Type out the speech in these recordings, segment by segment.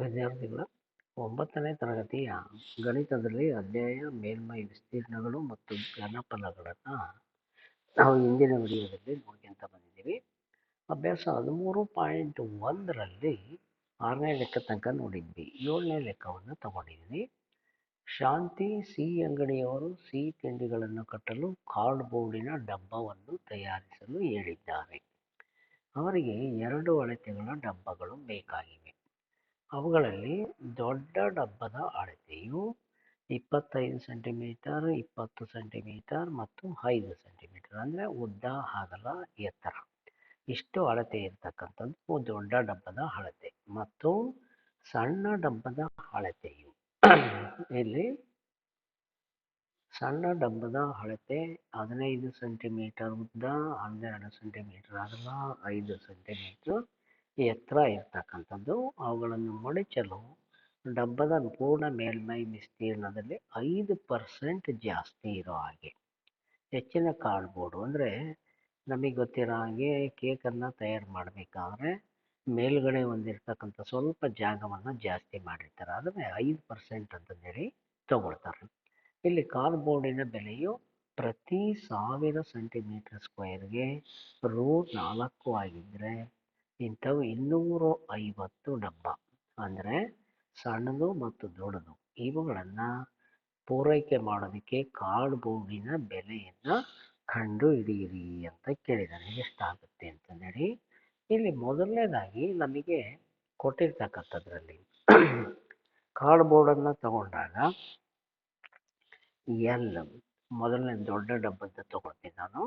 ವಿದ್ಯಾರ್ಥಿಗಳ ಒಂಬತ್ತನೇ ತರಗತಿಯ ಗಣಿತದಲ್ಲಿ ಅಧ್ಯಾಯ ಮೇಲ್ಮೈ ವಿಸ್ತೀರ್ಣಗಳು ಮತ್ತು ಘನಫಲಗಳನ್ನು ನಾವು ಹಿಂದಿನ ವಿಡಿಯೋದಲ್ಲಿ ನೋಡ್ಕೊಂತ ಬಂದಿದ್ದೀವಿ. ಅಭ್ಯಾಸ ಹದಿಮೂರು ಪಾಯಿಂಟ್ ಒಂದರಲ್ಲಿ ಆರನೇ ಲೆಕ್ಕ ತನಕ ನೋಡಿದ್ವಿ. ಏಳನೇ ಲೆಕ್ಕವನ್ನು ತಗೊಂಡಿದ್ವಿ. ಶಾಂತಿ ಸಿಹಿ ಅಂಗಡಿಯವರು ಸಿಹಿ ತಿಂಡಿಗಳನ್ನು ಕಟ್ಟಲು ಕಾರ್ಡ್ಬೋರ್ಡಿನ ಡಬ್ಬವನ್ನು ತಯಾರಿಸಲು ಹೇಳಿದ್ದಾರೆ. ಅವರಿಗೆ ಎರಡು ಅಳತೆಗಳ ಡಬ್ಬಗಳು ಬೇಕಾಗಿವೆ. ಅವುಗಳಲ್ಲಿ ದೊಡ್ಡ ಡಬ್ಬದ ಅಳತೆಯು ಇಪ್ಪತ್ತೈದು ಸೆಂಟಿಮೀಟರ್, ಇಪ್ಪತ್ತು ಸೆಂಟಿಮೀಟರ್ ಮತ್ತು ಐದು ಸೆಂಟಿಮೀಟರ್ ಅಂದರೆ ಉದ್ದ ಅಗಲ ಎತ್ತರ. ಇಷ್ಟು ಅಳತೆ ಇರ್ತಕ್ಕಂಥದ್ದು ದೊಡ್ಡ ಡಬ್ಬದ ಅಳತೆ. ಮತ್ತು ಸಣ್ಣ ಡಬ್ಬದ ಅಳತೆಯು ಇಲ್ಲಿ ಸಣ್ಣ ಡಬ್ಬದ ಅಳತೆ ಹದಿನೈದು ಸೆಂಟಿಮೀಟರ್ ಉದ್ದ, ಹನ್ನೆರಡು ಸೆಂಟಿಮೀಟರ್ ಅಗಲ ಐದು ಸೆಂಟಿಮೀಟರ್ ಎತ್ತರ ಇರತಕ್ಕಂಥದ್ದು ಅವುಗಳನ್ನು ಮಡಚಲು ಡಬ್ಬದ ಪೂರ್ಣ ಮೇಲ್ಮೈ ವಿಸ್ತೀರ್ಣದಲ್ಲಿ ಐದು ಪರ್ಸೆಂಟ್ ಜಾಸ್ತಿ ಇರೋ ಹಾಗೆ. ಹೆಚ್ಚಿನ ಕಾರ್ಡ್ಬೋರ್ಡು ಅಂದರೆ ನಮಗೆ ಗೊತ್ತಿರೋ ಹಾಗೆ ಕೇಕನ್ನು ತಯಾರು ಮಾಡಬೇಕಾದ್ರೆ ಮೇಲುಗಡೆ ಹೊಂದಿರ್ತಕ್ಕಂಥ ಸ್ವಲ್ಪ ಜಾಗವನ್ನು ಜಾಸ್ತಿ ಮಾಡಿರ್ತಾರೆ. ಅದನ್ನೇ ಐದು ಪರ್ಸೆಂಟ್ ಅಂತಂದೇಳಿ ತಗೊಳ್ತಾರೆ. ಇಲ್ಲಿ ಕಾರ್ಡ್ಬೋರ್ಡಿನ ಬೆಲೆಯು ಪ್ರತಿ ಸಾವಿರ ಸೆಂಟಿಮೀಟ್ರ್ ಸ್ಕ್ವೇರ್ಗೆ ರೂ ನಾಲ್ಕು ಆಗಿದ್ದರೆ ಇಂಥವು ಇನ್ನೂರು ಐವತ್ತು ಡಬ್ಬ. ಅಂದರೆ ಸಣ್ಣದು ಮತ್ತು ದೊಡ್ಡದು. ಇವುಗಳನ್ನು ಪೂರೈಕೆ ಮಾಡೋದಕ್ಕೆ ಕಾರ್ಡ್ಬೋರ್ಡಿನ ಬೆಲೆಯನ್ನು ಕಂಡು ಹಿಡಿಯಿರಿ ಅಂತ ಕೇಳಿದ್ದಾನೆ ಎಷ್ಟಾಗುತ್ತೆ ಅಂತಂದೇಳಿ, ಇಲ್ಲಿ ಮೊದಲನೇದಾಗಿ ನಮಗೆ ಕೊಟ್ಟಿರ್ತಕ್ಕಂಥದ್ರಲ್ಲಿ ಕಾರ್ಡ್ಬೋರ್ಡನ್ನು ತಗೊಂಡಾಗ ಎಲ್, ಮೊದಲನೇ ದೊಡ್ಡ ಡಬ್ಬದ್ದು ತಗೊಳ್ತೀನಿ ನಾನು.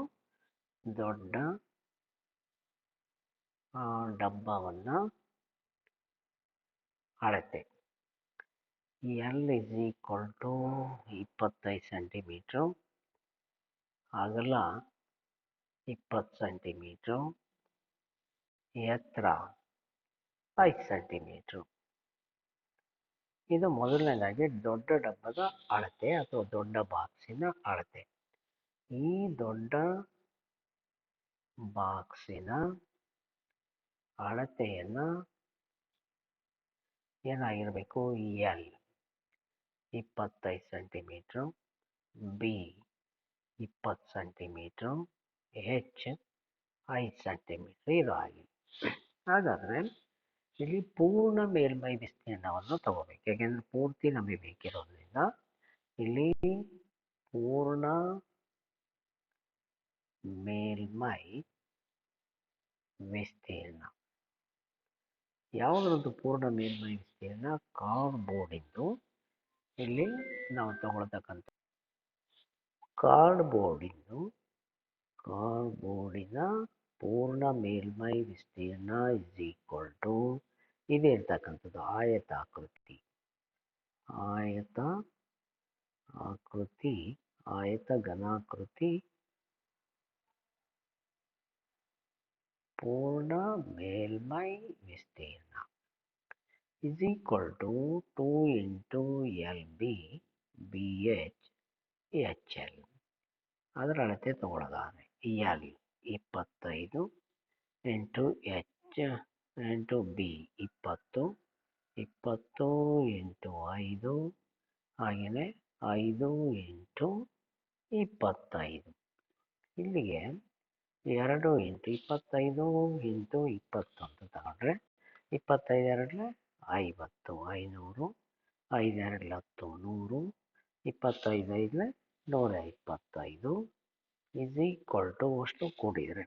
ದೊಡ್ಡ ಡಬ್ಬವನ್ನು ಅಳತೆ. ಎಲ್ ಇಸ್ ಈಕ್ವಲ್ ಟು ಇಪ್ಪತ್ತೈದು ಸೆಂಟಿಮೀಟ್ರು ಅಗಲ ಇಪ್ಪತ್ತು ಸೆಂಟಿಮೀಟ್ರು ಎತ್ತರ ಐದು ಸೆಂಟಿಮೀಟ್ರು ಇದು ಮೊದಲನೇದಾಗಿ ದೊಡ್ಡ ಡಬ್ಬದ ಅಳತೆ ಅಥವಾ ದೊಡ್ಡ ಬಾಕ್ಸಿನ ಅಳತೆ. ಈ ದೊಡ್ಡ ಬಾಕ್ಸಿನ ಅಳತೆಯನ್ನು ಏನಾಗಿರಬೇಕು? ಎಲ್ ಇಪ್ಪತ್ತೈದು ಸೆಂಟಿಮೀಟ್ರು ಬಿ ಇಪ್ಪತ್ತು ಸೆಂಟಿಮೀಟ್ರು ಹೆಚ್ ಐದು ಸೆಂಟಿಮೀಟ್ರ್ ಇರೋ ಹಾಗೆ. ಹಾಗಾದರೆ ಇಲ್ಲಿ ಪೂರ್ಣ ಮೇಲ್ಮೈ ವಿಸ್ತೀರ್ಣವನ್ನು ತಗೋಬೇಕು. ಯಾಕೆಂದರೆ ಪೂರ್ತಿ ನಮಗೆ ಬೇಕಿರೋದ್ರಿಂದ ಇಲ್ಲಿ ಪೂರ್ಣ ಮೇಲ್ಮೈ ವಿಸ್ತೀರ್ಣ. ಯಾವುದ್ರದ್ದು ಪೂರ್ಣ ಮೇಲ್ಮೈ ವಿಸ್ತೀರ್ಣ ಕಾರ್ಡ್ಬೋರ್ಡಿಂದು ಇಲ್ಲಿ ನಾವು ತಗೊಳ್ತಕ್ಕಂಥ ಕಾರ್ಡ್ ಬೋರ್ಡಿನ ಪೂರ್ಣ ಮೇಲ್ಮೈ ವಿಸ್ತೀರ್ಣ ಇಸ್ ಈಕ್ವಲ್ ಟು ಇದಿರ್ತಕ್ಕಂಥದ್ದು ಆಯತಾಕೃತಿ ಆಯತ ಆಕೃತಿ, ಆಯತ ಘನಾಕೃತಿ ಪೂರ್ಣ ಮೇಲ್ಮೈ ವಿಸ್ತೀರ್ಣ two into L B B H H L ಅದರ ಅಳತೆ ತಗೊಳ್ಳೋದಾದ್ರೆ ಎಲ್ ಇಪ್ಪತ್ತೈದು ಇಂಟು ಎಚ್ ಇಂಟು ಬಿ ಇಪ್ಪತ್ತು ಇಪ್ಪತ್ತು ಇಂಟು ಐದು, ಹಾಗೆಯೇ ಐದು ಇಂಟು ಇಪ್ಪತ್ತೈದು. ಇಲ್ಲಿಗೆ ಎರಡು ಇಂಟು ಇಪ್ಪತ್ತೈದು ಇಂಟು ಇಪ್ಪತ್ತು ಅಂತ ತಗೊಂಡ್ರೆ ಇಪ್ಪತ್ತೈದು ಎರಡಲೆ ಐವತ್ತು, ಐನೂರು ಐದು ಎರಡಲೆ ಹತ್ತು, ನೂರು, ಇಪ್ಪತ್ತೈದು ಐದಲೆ ನೂರ ಇಪ್ಪತ್ತೈದು ಇಸ್ ಈಕ್ವಲ್ ಟು ಅಷ್ಟು ಕೂಡಿದರೆ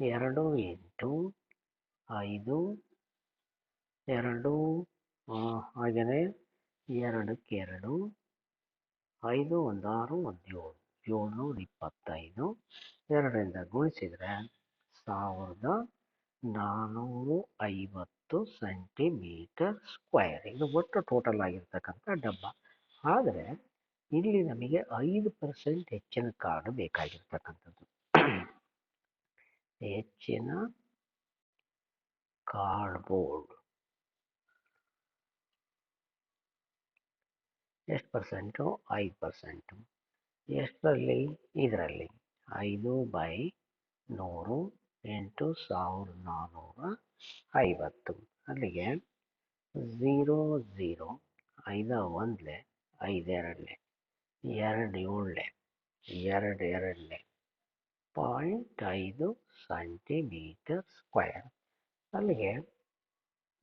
ಎರಡು ಎಂಟು ಐದು, ಎರಡು ಹಾಗೆಯೇ ಎರಡಕ್ಕೆ ಎರಡು, ಐದು ಒಂದು ಆರು ಒಂದು ಏಳು. ಏಳ್ನೂರ ಇಪ್ಪತ್ತೈದು, ಎರಡರಿಂದ ಗುಣಿಸಿದರೆ ಸಾವಿರದ ನಾನ್ನೂರ ಐವತ್ತು ಸೆಂಟಿಮೀಟರ್ ಸ್ಕ್ವಯರ್ ಇದು ಒಟ್ಟು ಟೋಟಲ್ ಆಗಿರ್ತಕ್ಕಂಥ ಡಬ್ಬ. ಆದರೆ ಇಲ್ಲಿ ನಮಗೆ ಐದು ಪರ್ಸೆಂಟ್ ಹೆಚ್ಚಿನ ಕಾರ್ಡ್ ಬೇಕಾಗಿರ್ತಕ್ಕಂಥದ್ದು. ಹೆಚ್ಚಿನ ಕಾರ್ಡ್ಬೋರ್ಡ್ ಎಷ್ಟು ಪರ್ಸೆಂಟು ಐದು ಪರ್ಸೆಂಟು ಎಷ್ಟರಲ್ಲಿ? ಇದರಲ್ಲಿ. ಐದು ಬೈ ನೂರು ಎಂಟು ಸಾವಿರದ ನಾನ್ನೂರ ಐವತ್ತು. ಅಲ್ಲಿಗೆ ಝೀರೋ ಝೀರೋ, ಐದ ಒಂದ್ಲೆ ಐದೆರಡನೇ ಎರಡು ಏಳಲೆ, ಎರಡು ಎರಡಲೆ, ಪಾಯಿಂಟ್ ಐದು ಸೆಂಟಿಮೀಟರ್ ಸ್ಕ್ವೇರ್. ಅಲ್ಲಿಗೆ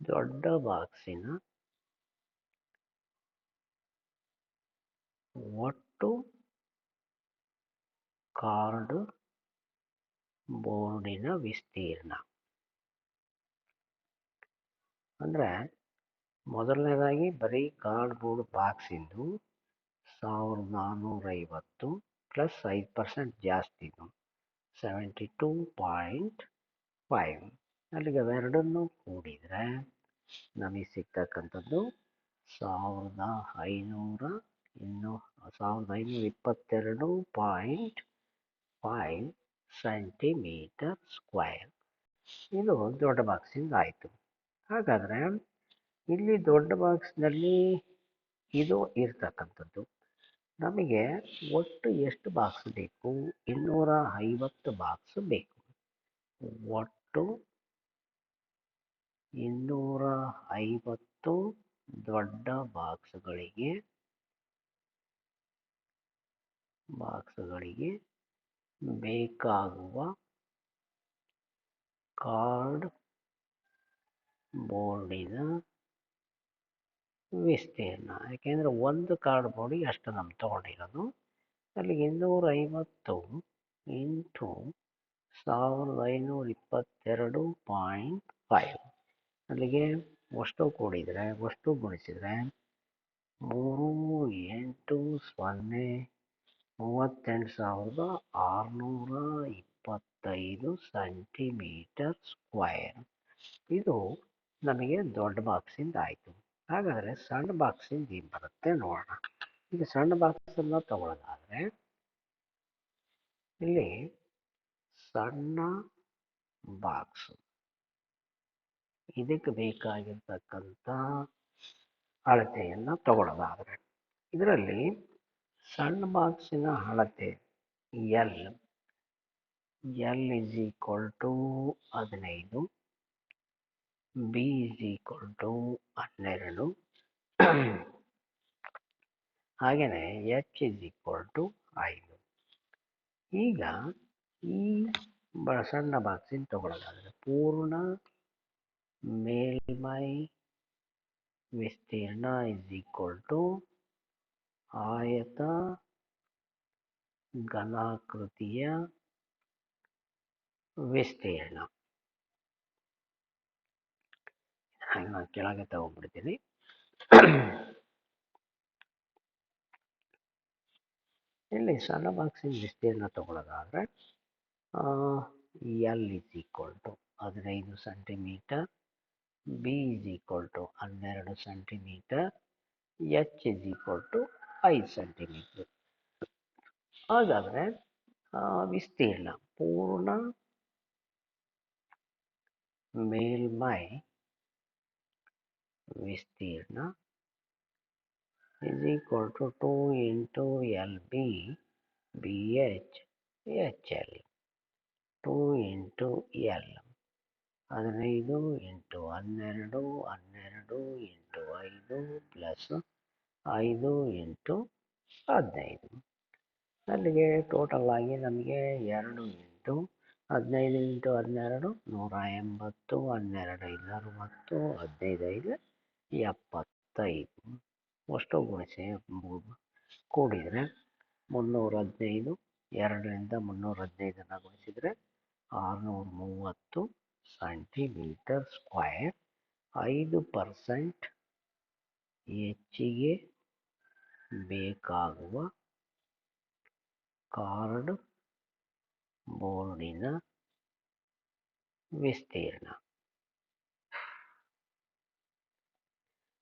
ದೊಡ್ಡ ಬಾಕ್ಸಿನ ಒಟ್ಟು ಕಾರ್ಡ್ ಬೋರ್ಡಿನ ವಿಸ್ತೀರ್ಣ. ಅಂದರೆ ಮೊದಲನೇದಾಗಿ ಬರೀ ಕಾರ್ಡ್ ಬೋರ್ಡ್ ಬಾಕ್ಸಿಂದು ಸಾವಿರದ ನಾನ್ನೂರೈವತ್ತು ಪ್ಲಸ್ ಐದು ಪರ್ಸೆಂಟ್ ಜಾಸ್ತಿ ಸೆವೆಂಟಿ ಟೂ ಪಾಯಿಂಟ್ ಫೈವ್ ಅಲ್ಲಿಗೆ ಅವೆರಡನ್ನು ಕೂಡಿದರೆ ನಮಗೆ ಸಿಗ್ತಕ್ಕಂಥದ್ದು ಸಾವಿರದ ಐನೂರ ಇನ್ನೂ ಸಾವಿರದ ಐನೂರ ಇಪ್ಪತ್ತೆರಡು ಪಾಯಿಂಟ್ ಫೈವ್ ಸೆಂಟಿಮೀಟರ್ ಸ್ಕ್ವೇರ್ ಇದು ದೊಡ್ಡ ಬಾಕ್ಸಿಂದ ಆಯಿತು. ಹಾಗಾದರೆ ಇಲ್ಲಿ ದೊಡ್ಡ ಬಾಕ್ಸ್ನಲ್ಲಿ ಇದು ಇರ್ತಕ್ಕಂಥದ್ದು. ನಮಗೆ ಒಟ್ಟು ಎಷ್ಟು ಬಾಕ್ಸ್ ಬೇಕು? ಇನ್ನೂರ ಐವತ್ತು ಬಾಕ್ಸ್ ಬೇಕು. ಒಟ್ಟು ಇನ್ನೂರ ಐವತ್ತು ದೊಡ್ಡ ಬಾಕ್ಸ್ಗಳಿಗೆ ಬಾಕ್ಸ್ಗಳಿಗೆ ಬೇಕಾಗುವ ಕಾರ್ಡ್ ಬೋರ್ಡಿನ ವಿಸ್ತೀರ್ಣ. ಯಾಕೆಂದರೆ ಒಂದು ಕಾರ್ಡ್ ಬೋರ್ಡಿಗೆ ಅಷ್ಟು ನಮ್ಮ ತೊಗೊಂಡಿರೋದು. ಅಲ್ಲಿ ಇನ್ನೂರ ಐವತ್ತು ಇಂಟು ಸಾವಿರದ ಐನೂರ ಇಪ್ಪತ್ತೆರಡು ಪಾಯಿಂಟ್ ಫೈವ್. ಅಲ್ಲಿಗೆ ಒಷ್ಟು ಕೂಡಿದರೆ ಒಷ್ಟು ಗುಣಿಸಿದರೆ ಮೂರು ಎಂಟು ಸೊನ್ನೆ ಮೂವತ್ತೆಂಟು ಸಾವಿರದ ಆರುನೂರ ಇಪ್ಪತ್ತೈದು ಸೆಂಟಿಮೀಟರ್ ಸ್ಕ್ವಯರ್ ಇದು ನಮಗೆ ದೊಡ್ಡ ಬಾಕ್ಸಿಂದ ಆಯಿತು. ಹಾಗಾದರೆ ಸಣ್ಣ ಬಾಕ್ಸಿಂದ ಏನು ಬರುತ್ತೆ ನೋಡೋಣ. ಈಗ ಸಣ್ಣ ಬಾಕ್ಸನ್ನು ತಗೊಳ್ಳೋದಾದರೆ, ಇಲ್ಲಿ ಸಣ್ಣ ಬಾಕ್ಸ್. ಇದಕ್ಕೆ ಬೇಕಾಗಿರ್ತಕ್ಕಂಥ ಅಳತೆಯನ್ನು ತಗೊಳ್ಳೋದಾದರೆ, ಇದರಲ್ಲಿ ಸಣ್ಣ ಬಾಕ್ಸಿನ ಅಳತೆ L L is equal to ಹದಿನೈದು ಬಿ ಇಸ್ ಈಕ್ವಲ್ ಟು ಹನ್ನೆರಡು. ಹಾಗೆಯೇ ಎಚ್ ಇಸ್ ಈಕ್ವಲ್ ಟು ಐದು. ಈಗ ಈ ಬ, ಸಣ್ಣ ಬಾಕ್ಸಿನ ತಗೊಳ್ಳೋದಾದರೆ ಪೂರ್ಣ ಮೇಲ್ಮೈ ವಿಸ್ತೀರ್ಣ ಇಸ್ ಈಕ್ವಲ್ ಟು ಆಯತ, ಘನಾಕೃತಿಯ ವಿಸ್ತೀರ್ಣ. ಹಾಗೆ ನಾನು ಕೆಳಗೆ ತಗೊಂಡ್ಬಿಡ್ತೀನಿ. ಇಲ್ಲಿ ಸಣ್ಣ ಬಾಕ್ಸಿನ ವಿಸ್ತೀರ್ಣ ತಗೊಳ್ಳೋದಾದರೆ ಎಲ್ ಇಸ್ ಈಕ್ವಲ್ ಟು ಹದಿನೈದು centimetre B is equal to ಹನ್ನೆರಡು centimetre H is equal to ಐದು ಸೆಂಟಿಮೀಟರ್. ಹಾಗಾದರೆ ವಿಸ್ತೀರ್ಣ ಪೂರ್ಣ ಮೇಲ್ಮೈ ವಿಸ್ತೀರ್ಣ is equal to two into L B B H H L two into L ಹದಿನೈದು ಇಂಟು ಹನ್ನೆರಡು ಹನ್ನೆರಡು ಇಂಟು ಐದು ಪ್ಲಸ್ ಐದು ಎಂಟು ಹದಿನೈದು. ಅಲ್ಲಿಗೆ ಟೋಟಲ್ ಆಗಿ ನಮಗೆ ಎರಡು ಎಂಟು ಹದಿನೈದು ಇಂಟು ಹನ್ನೆರಡು ನೂರ ಎಂಬತ್ತು ಹನ್ನೆರಡು ಐದು ಅರವತ್ತು ಹದಿನೈದು ಐದು ಎಪ್ಪತ್ತೈದು. ಅಷ್ಟು ಗುಣಿಸಿ ಕೂಡಿದರೆ ಮುನ್ನೂರ ಹದಿನೈದು, ಎರಡರಿಂದ ಮುನ್ನೂರ ಹದಿನೈದನ್ನು ಗುಣಿಸಿದರೆ ಆರುನೂರ ಮೂವತ್ತು ಸೆಂಟಿಮೀಟರ್ ಸ್ಕ್ವಯರ್ ಐದು ಪರ್ಸೆಂಟ್ ಹೆಚ್ಚಿಗೆ ಬೇಕಾಗುವ ಕಾರ್ಡ್ ಬೋರ್ಡಿನ ವಿಸ್ತೀರ್ಣ.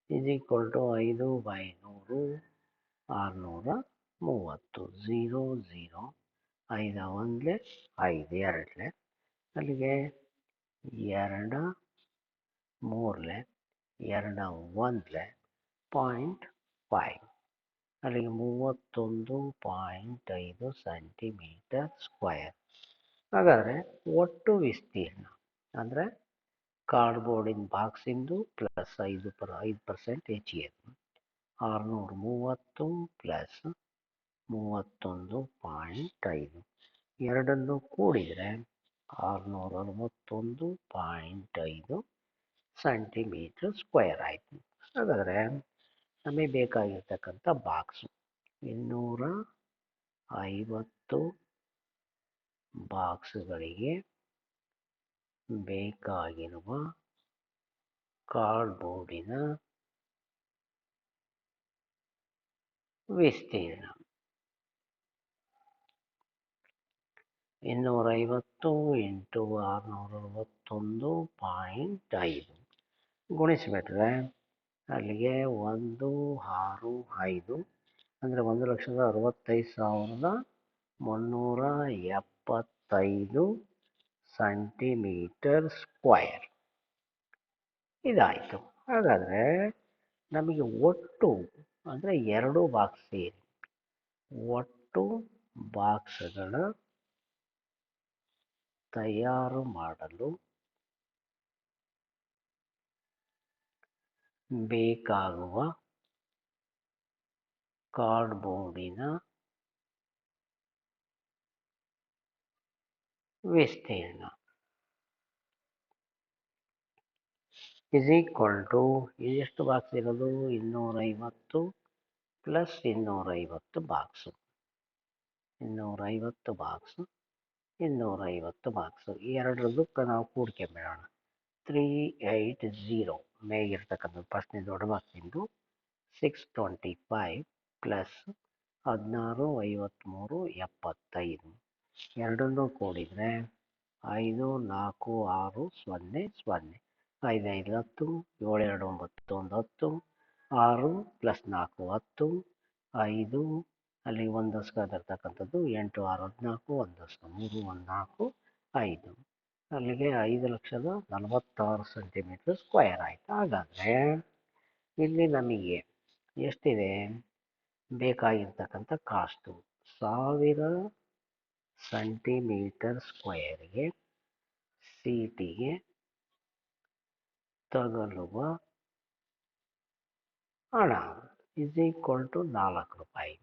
ಇಸ್ ಈಕ್ವಲ್ ಟು ಐದು ಬೈ ನೂರು ಆರುನೂರ ಮೂವತ್ತು. ಝೀರೋ ಝೀರೋ ಐದ, ಒಂದ್ಲೆ ಐದು, ಎರಡ್ಲೆ. ಅಲ್ಲಿಗೆ ಎರಡ, ಮೂರ್ಲೆ, ಎರಡ, ಒಂದ್ಲೆ ಪಾಯಿಂಟ್ ಫೈವ್ ಅಲ್ಲಿಗೆ ಮೂವತ್ತೊಂದು ಪಾಯಿಂಟ್ ಐದು ಸೆಂಟಿಮೀಟರ್ ಸ್ಕ್ವಯರ್ ಹಾಗಾದರೆ ಒಟ್ಟು ವಿಸ್ತೀರ್ಣ ಅಂದರೆ ಕಾರ್ಡ್ಬೋರ್ಡಿನ ಬಾಕ್ಸಿಂದು ಪ್ಲಸ್ ಐದು ಪರ್ ಐದು ಪರ್ಸೆಂಟ್ ಹೆಚ್ಚಿಗೆ ಆರುನೂರ ಮೂವತ್ತು ಪ್ಲಸ್ ಮೂವತ್ತೊಂದು ಪಾಯಿಂಟ್ ಐದು ಎರಡನ್ನು ಕೂಡಿದರೆ ಆರುನೂರ ಅರವತ್ತೊಂದು ಪಾಯಿಂಟ್ ಐದು ಸೆಂಟಿಮೀಟ್ರ್ ಸ್ಕ್ವಯರ್ ಆಯಿತು ಹಾಗಾದರೆ ನಮಗೆ ಬೇಕಾಗಿರ್ತಕ್ಕಂಥ ಬಾಕ್ಸು ಇನ್ನೂರ ಐವತ್ತು ಬಾಕ್ಸ್ಗಳಿಗೆ ಬೇಕಾಗಿರುವ ಕಾರ್ಡ್ಬೋರ್ಡಿನ ವಿಸ್ತೀರ್ಣ. ಇನ್ನೂರೈವತ್ತು ಎಂಟು ಆರುನೂರ ಅರವತ್ತೊಂದು ಪಾಯಿಂಟ್ ಐದು. ಗುಣಿಸಿಬಿಟ್ರೆ ಅಲ್ಲಿಗೆ ಒಂದು ಆರು ಐದು, ಅಂದರೆ ಒಂದು ಲಕ್ಷದ ಅರವತ್ತೈದು ಸಾವಿರದ ಮುನ್ನೂರ ಎಪ್ಪತ್ತೈದು ಸೆಂಟಿಮೀಟರ್ ಸ್ಕ್ವಯರ್ ಇದಾಯಿತು. ಹಾಗಾದರೆ ನಮಗೆ ಒಟ್ಟು, ಅಂದರೆ ಎರಡು ಬಾಕ್ಸ್ ಸೇರಿ, ಒಟ್ಟು ಬಾಕ್ಸ್ಗಳ ತಯಾರು ಮಾಡಲು ಬೇಕಾಗುವ ಕಾರ್ಡ್ಬೋರ್ಡಿನ ವಿಸ್ತೀರ್ಣ. ಇಸ್ ಈಕ್ವಲ್ ಟು ಇದೆಷ್ಟು ಬಾಕ್ಸ್ ಇರೋದು? ಇನ್ನೂರೈವತ್ತು ಪ್ಲಸ್ ಇನ್ನೂರೈವತ್ತು ಬಾಕ್ಸು ಇನ್ನೂರೈವತ್ತು ಬಾಕ್ಸು ಇನ್ನೂರೈವತ್ತು ಬಾಕ್ಸು ಈ ಎರಡರದ್ದು ನಾವು ಕೂಡ್ಕೊಂಬಿಡೋಣ. ತ್ರೀ ಏಯ್ಟ್ ಝೀರೋ ಮೇಗಿರ್ತಕ್ಕಂಥದ್ದು ಫಸ್ಟ್ನೇ ದೊಡ್ಡ ಬಾಕ್ಸಿಂದು ಸಿಕ್ಸ್ ಟ್ವೆಂಟಿ ಫೈವ್ ಪ್ಲಸ್ ಹದಿನಾರು ಐವತ್ತ್ಮೂರು ಎಪ್ಪತ್ತೈದು. ಎರಡನ್ನೂ ಕೂಡಿದರೆ ಐದು, ನಾಲ್ಕು, ಆರು, ಸೊನ್ನೆ ಸೊನ್ನೆ. ಐದು ಐದು ಹತ್ತು ಏಳು ಎರಡು ಒಂಬತ್ತು ಒಂದು ಹತ್ತು ಆರು ಪ್ಲಸ್ ನಾಲ್ಕು, ಹತ್ತು, ಐದು. ಅಲ್ಲಿ ಒಂದು ಇರ್ತಕ್ಕಂಥದ್ದು ಎಂಟು, ಆರು, ಹದಿನಾಲ್ಕು ಒಂದು ದಸ್ಕ ಮೂರು, ಒಂದು ನಾಲ್ಕು, ಐದು. ಅಲ್ಲಿಗೆ ಐದು ಲಕ್ಷದ ನಲವತ್ತಾರು ಸೆಂಟಿಮೀಟರ್ ಸ್ಕ್ವಯರ್ ಆಯಿತು. ಹಾಗಾದರೆ ಇಲ್ಲಿ ನಮಗೆ ಎಷ್ಟಿದೆ? ಬೇಕಾಗಿರ್ತಕ್ಕಂಥ ಕಾಸ್ಟು ಸಾವಿರ ಸೆಂಟಿಮೀಟರ್ ಸ್ಕ್ವಯರ್ಗೆ ಸೀಟಿಗೆ ತಗಲುವ ಹಣ. ಇಸ್ ಈಕ್ವಲ್ ಟು ನಾಲ್ಕು ರೂಪಾಯಿ.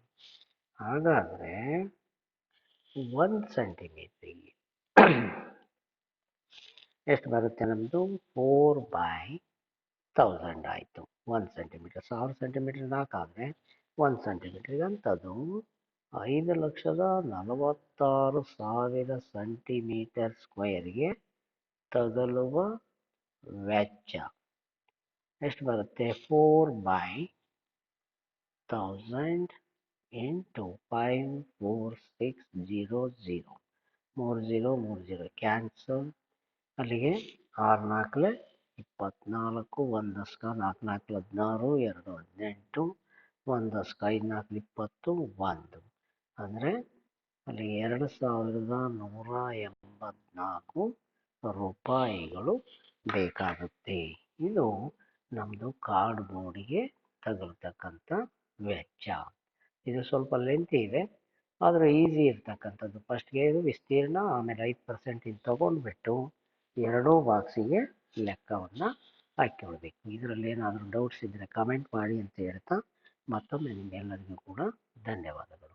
ಹಾಗಾದರೆ ಒಂದು ಸೆಂಟಿಮೀಟ್ರಿಗೆ ಎಷ್ಟು ಬರುತ್ತೆ ನಮ್ಮದು ಫೋರ್ ಬೈ ತೌಸಂಡ್ ಆಯಿತು. ಒಂದು ಸೆಂಟಿಮೀಟರ್ ಸಾವಿರ ಸೆಂಟಿಮೀಟರ್ ನಾಲ್ಕಾದರೆ ಒಂದು ಸೆಂಟಿಮೀಟ್ರಿಗೆ ಅಂಥದ್ದು ಐದು ಲಕ್ಷದ ನಲವತ್ತಾರು ಸಾವಿರ ಸೆಂಟಿಮೀಟರ್ ಸ್ಕ್ವೇರ್ಗೆ ತಗಲುವ ವೆಚ್ಚ. ಎಷ್ಟು ಬರುತ್ತೆ? ಫೋರ್ ಬೈ ತೌಸಂಡ್ ಎಂಟು five four six zero zero ಮೂರು ಜೀರೋ ಮೂರು ಜೀರೋ ಕ್ಯಾನ್ಸಲ್ ಅಲ್ಲಿಗೆ ಆರು ನಾಲ್ಕಲೆ ಇಪ್ಪತ್ನಾಲ್ಕು ಒಂದು ದಸ್ಕ ನಾಲ್ಕು ನಾಲ್ಕು ಹದಿನಾರು, ಎರಡು, ಹದಿನೆಂಟು ಒಂದು ದಸ್ಕ ಐದು ನಾಲ್ಕು ಇಪ್ಪತ್ತು, ಒಂದು. ಅಂದರೆ ಅಲ್ಲಿ ಎರಡು ಸಾವಿರದ ನೂರ ಎಂಬತ್ನಾಲ್ಕು ರೂಪಾಯಿಗಳು ಬೇಕಾಗುತ್ತೆ. ಇದು ನಮ್ಮದು ಕಾರ್ಡ್ಬೋರ್ಡಿಗೆ ತಗಲ್ತಕ್ಕಂಥ ವೆಚ್ಚ. ಇದು ಸ್ವಲ್ಪ ಲೆಂತ್ ಇದೆ, ಆದರೆ ಈಸಿ ಇರ್ತಕ್ಕಂಥದ್ದು. ಫಸ್ಟ್ಗೆ ಇದು ವಿಸ್ತೀರ್ಣ, ಆಮೇಲೆ ಐದು ಪರ್ಸೆಂಟ್ ಇದು ತೊಗೊಂಡ್ಬಿಟ್ಟು ಎರಡೂ ಬಾಕ್ಸಿಗೆ ಲೆಕ್ಕವನ್ನು ಹಾಕ್ಕೊಳ್ಬೇಕು ಇದರಲ್ಲಿ ಏನಾದರೂ ಡೌಟ್ಸ್ ಇದ್ದರೆ ಕಮೆಂಟ್ ಮಾಡಿ ಅಂತ ಹೇಳ್ತಾ ಮತ್ತೊಮ್ಮೆ ನಿಮ್ಮೆಲ್ಲರಿಗೂ ಕೂಡ ಧನ್ಯವಾದಗಳು.